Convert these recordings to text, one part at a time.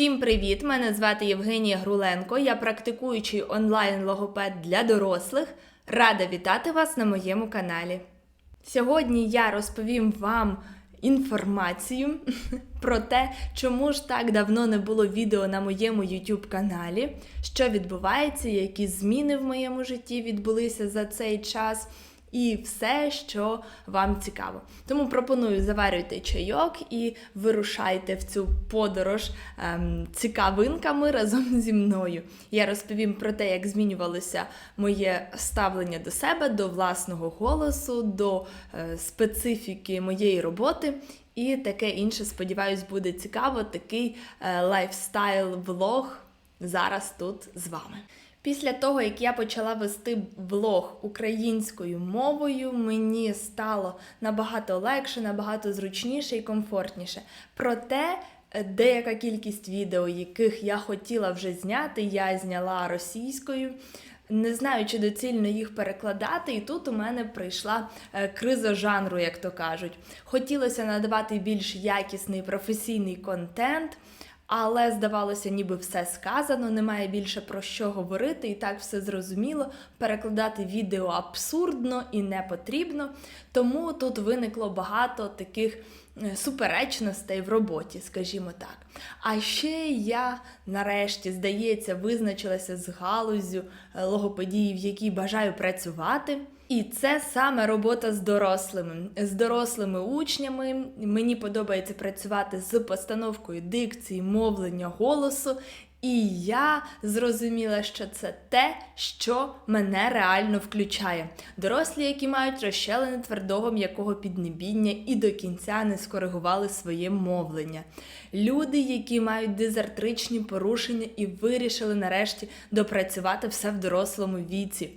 Всім привіт! Мене звати Євгенія Груленко. Я практикуючий онлайн-логопед для дорослих. Рада вітати вас на моєму каналі. Сьогодні я розповім вам інформацію про те, чому ж так давно не було відео на моєму YouTube каналі, що відбувається, які зміни в моєму житті відбулися за цей час. І все, що вам цікаво. Тому пропоную заварюйте чайок і вирушайте в цю подорож ем, цікавинками разом зі мною. Я розповім про те, як змінювалося моє ставлення до себе, до власного голосу, до е, специфіки моєї роботи. І таке інше, сподіваюсь, буде цікаво. Такий е, лайфстайл-влог зараз тут з вами. Після того, як я почала вести влог українською мовою, мені стало набагато легше, набагато зручніше і комфортніше. Проте е, деяка кількість відео, яких я хотіла вже зняти, я зняла російською. Не знаю, чи доцільно їх перекладати, і тут у мене прийшла е, криза жанру, як то кажуть. Хотілося надавати більш якісний професійний контент. Але здавалося, ніби все сказано, немає більше про що говорити, і так все зрозуміло. Перекладати відео абсурдно і не потрібно. Тому тут виникло багато таких е, суперечностей в роботі, скажімо так. А ще я нарешті, здається, визначилася з галузю е, логопедії, в якій бажаю працювати. І це саме робота з дорослими, з дорослими учнями. Мені подобається працювати з постановкою дикції, мовлення голосу. І я зрозуміла, що це те, що мене реально включає. Дорослі, які мають розщелини твердого м'якого піднебіння і до кінця не скоригували своє мовлення. Люди, які мають дизартричні порушення і вирішили нарешті допрацювати все в дорослому віці.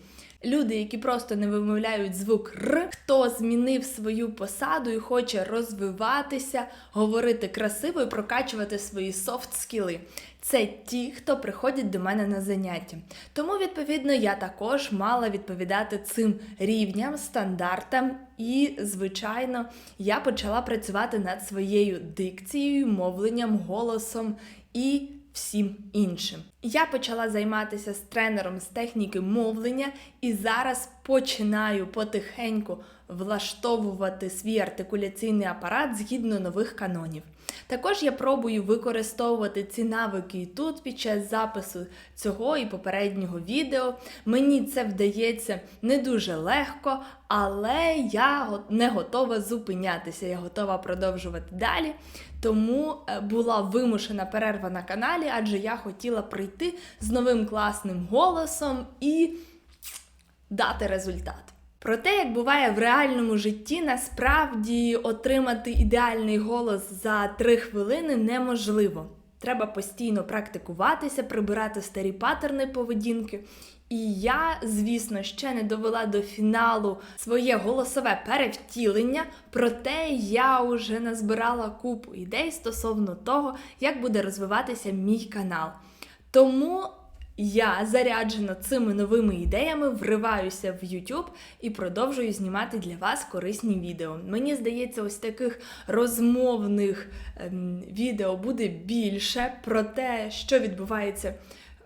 Люди, які просто не вимовляють звук Р, хто змінив свою посаду і хоче розвиватися, говорити красиво і прокачувати свої софт скіли. Це ті, хто приходять до мене на заняття. Тому, відповідно, я також мала відповідати цим рівням, стандартам, і, звичайно, я почала працювати над своєю дикцією, мовленням, голосом і всім іншим. Я почала займатися з тренером з техніки мовлення і зараз починаю потихеньку влаштовувати свій артикуляційний апарат згідно нових канонів. Також я пробую використовувати ці навики і тут під час запису цього і попереднього відео. Мені це вдається не дуже легко, але я не готова зупинятися, я готова продовжувати далі. Тому е, була вимушена перерва на каналі, адже я хотіла прийти з новим класним голосом і дати результат. Про те, як буває в реальному житті, насправді отримати ідеальний голос за три хвилини неможливо. Треба постійно практикуватися, прибирати старі паттерни поведінки. І я, звісно, ще не довела до фіналу своє голосове перевтілення, проте я вже назбирала купу ідей стосовно того, як буде розвиватися мій канал. Тому я заряджена цими новими ідеями, вриваюся в YouTube і продовжую знімати для вас корисні відео. Мені здається, ось таких розмовних ем, відео буде більше про те, що відбувається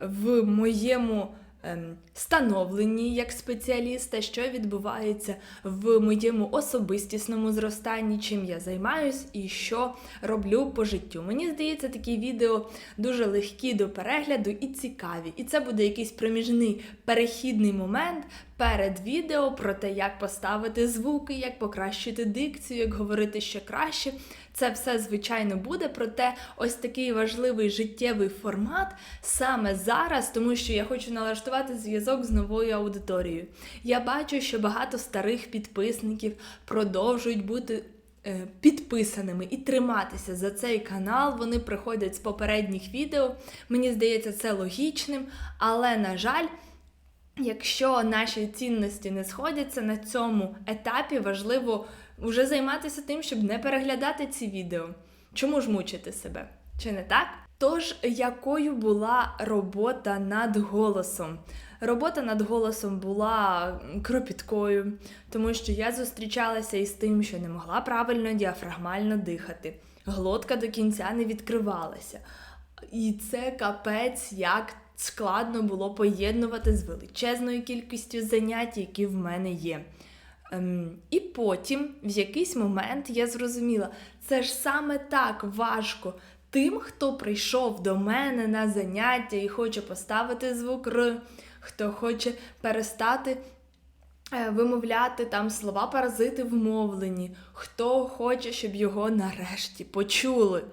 в моєму. Ем, становленні як спеціаліста, що відбувається в моєму особистісному зростанні, чим я займаюсь і що роблю по життю. Мені здається, такі відео дуже легкі до перегляду і цікаві. І це буде якийсь проміжний перехідний момент перед відео про те, як поставити звуки, як покращити дикцію, як говорити ще краще. Це все, звичайно, буде, проте ось такий важливий життєвий формат саме зараз, тому що я хочу налаштувати зв'язок з новою аудиторією. Я бачу, що багато старих підписників продовжують бути. е, Підписаними і триматися за цей канал, вони приходять з попередніх відео. Мені здається, це логічним, але, на жаль, якщо наші цінності не сходяться на цьому етапі, важливо вже займатися тим, щоб не переглядати ці відео. Чому ж мучити себе? Чи не так? Тож, якою була робота над голосом? Робота над голосом була кропіткою, тому що я зустрічалася із тим, що не могла правильно діафрагмально дихати. Глотка до кінця не відкривалася. І це капець, як складно було поєднувати з величезною кількістю занять, які в мене є. Ем, і потім, в якийсь момент, я зрозуміла, це ж саме так важко тим, хто прийшов до мене на заняття і хоче поставити звук Р, хто хоче перестати е, вимовляти там слова паразити в мовленні, хто хоче, щоб його нарешті почули,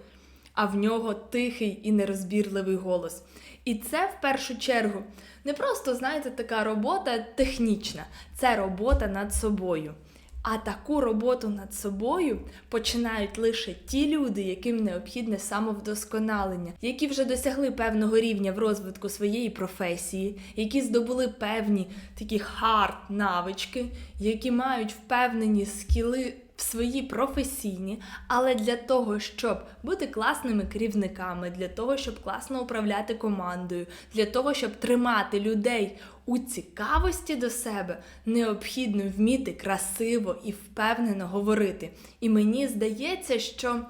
а в нього тихий і нерозбірливий голос. І це в першу чергу не просто, знаєте, така робота технічна, це робота над собою. А таку роботу над собою починають лише ті люди, яким необхідне самовдосконалення, які вже досягли певного рівня в розвитку своєї професії, які здобули певні такі хард навички, які мають впевнені скіли в свої професійні, але для того, щоб бути класними керівниками, для того, щоб класно управляти командою, для того, щоб тримати людей у цікавості до себе, необхідно вміти красиво і впевнено говорити. І мені здається, що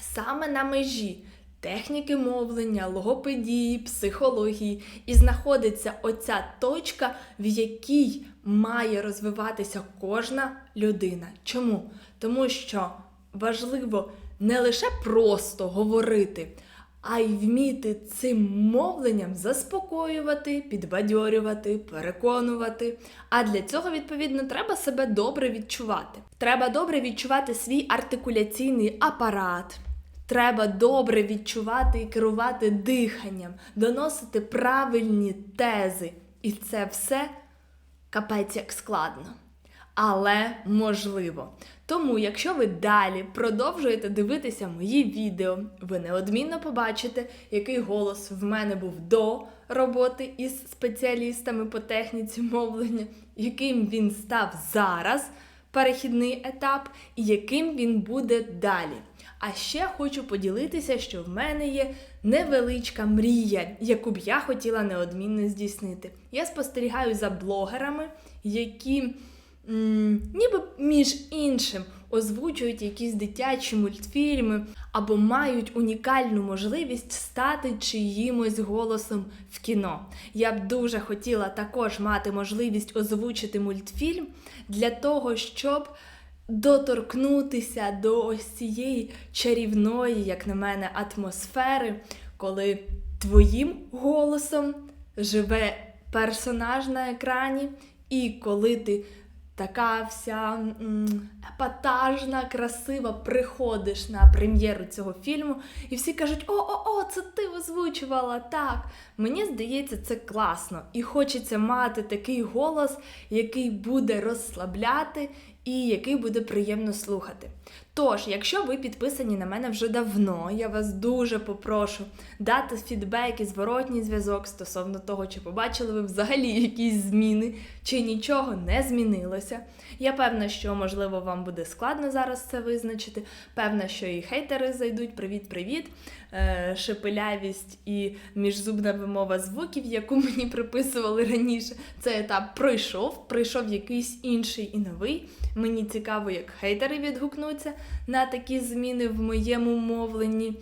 саме на межі. Техніки мовлення, логопедії, психології, і знаходиться оця точка, в якій має розвиватися кожна людина. Чому? Тому що важливо не лише просто говорити, а й вміти цим мовленням заспокоювати, підбадьорювати, переконувати. А для цього, відповідно, треба себе добре відчувати. Треба добре відчувати свій артикуляційний апарат. Треба добре відчувати і керувати диханням, доносити правильні тези. І це все капець як складно. Але можливо. Тому, якщо ви далі продовжуєте дивитися мої відео, ви неодмінно побачите, який голос в мене був до роботи із спеціалістами по техніці мовлення, яким він став зараз, перехідний етап, і яким він буде далі. А ще хочу поділитися, що в мене є невеличка мрія, яку б я хотіла неодмінно здійснити. Я спостерігаю за блогерами, які м, ніби між іншим озвучують якісь дитячі мультфільми або мають унікальну можливість стати чиїмось голосом в кіно. Я б дуже хотіла також мати можливість озвучити мультфільм для того, щоб доторкнутися до ось цієї чарівної, як на мене, атмосфери, коли твоїм голосом живе персонаж на екрані, і коли ти така вся м, епатажна, красива, приходиш на прем'єру цього фільму, і всі кажуть: О-о-о, це ти озвучувала так. Мені здається, це класно. І хочеться мати такий голос, який буде розслабляти і який буде приємно слухати. Тож, якщо ви підписані на мене вже давно, я вас дуже попрошу дати фідбек і зворотній зв'язок стосовно того, чи побачили ви взагалі якісь зміни, чи нічого не змінилося. Я певна, що можливо вам буде складно зараз це визначити. Певна, що і хейтери зайдуть. Привіт-привіт! Е, шепелявість і міжзубна вимова звуків, яку мені приписували раніше. Цей етап пройшов, прийшов якийсь інший і новий. Мені цікаво, як хейтери відгукнуться на такі зміни в моєму мовленні.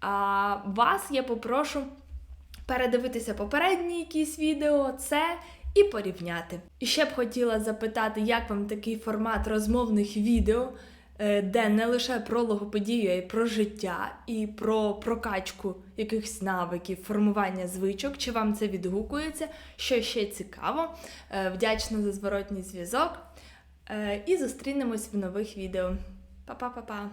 А вас я попрошу передивитися попередні якісь відео, це і порівняти. І ще б хотіла запитати, як вам такий формат розмовних відео, е, де не лише про логопедію, а й про життя, і про прокачку якихось навиків, формування звичок, чи вам це відгукується, що ще цікаво. Е, Вдячна за зворотній зв'язок. Е, І зустрінемось в нових відео. Па-па-па-па!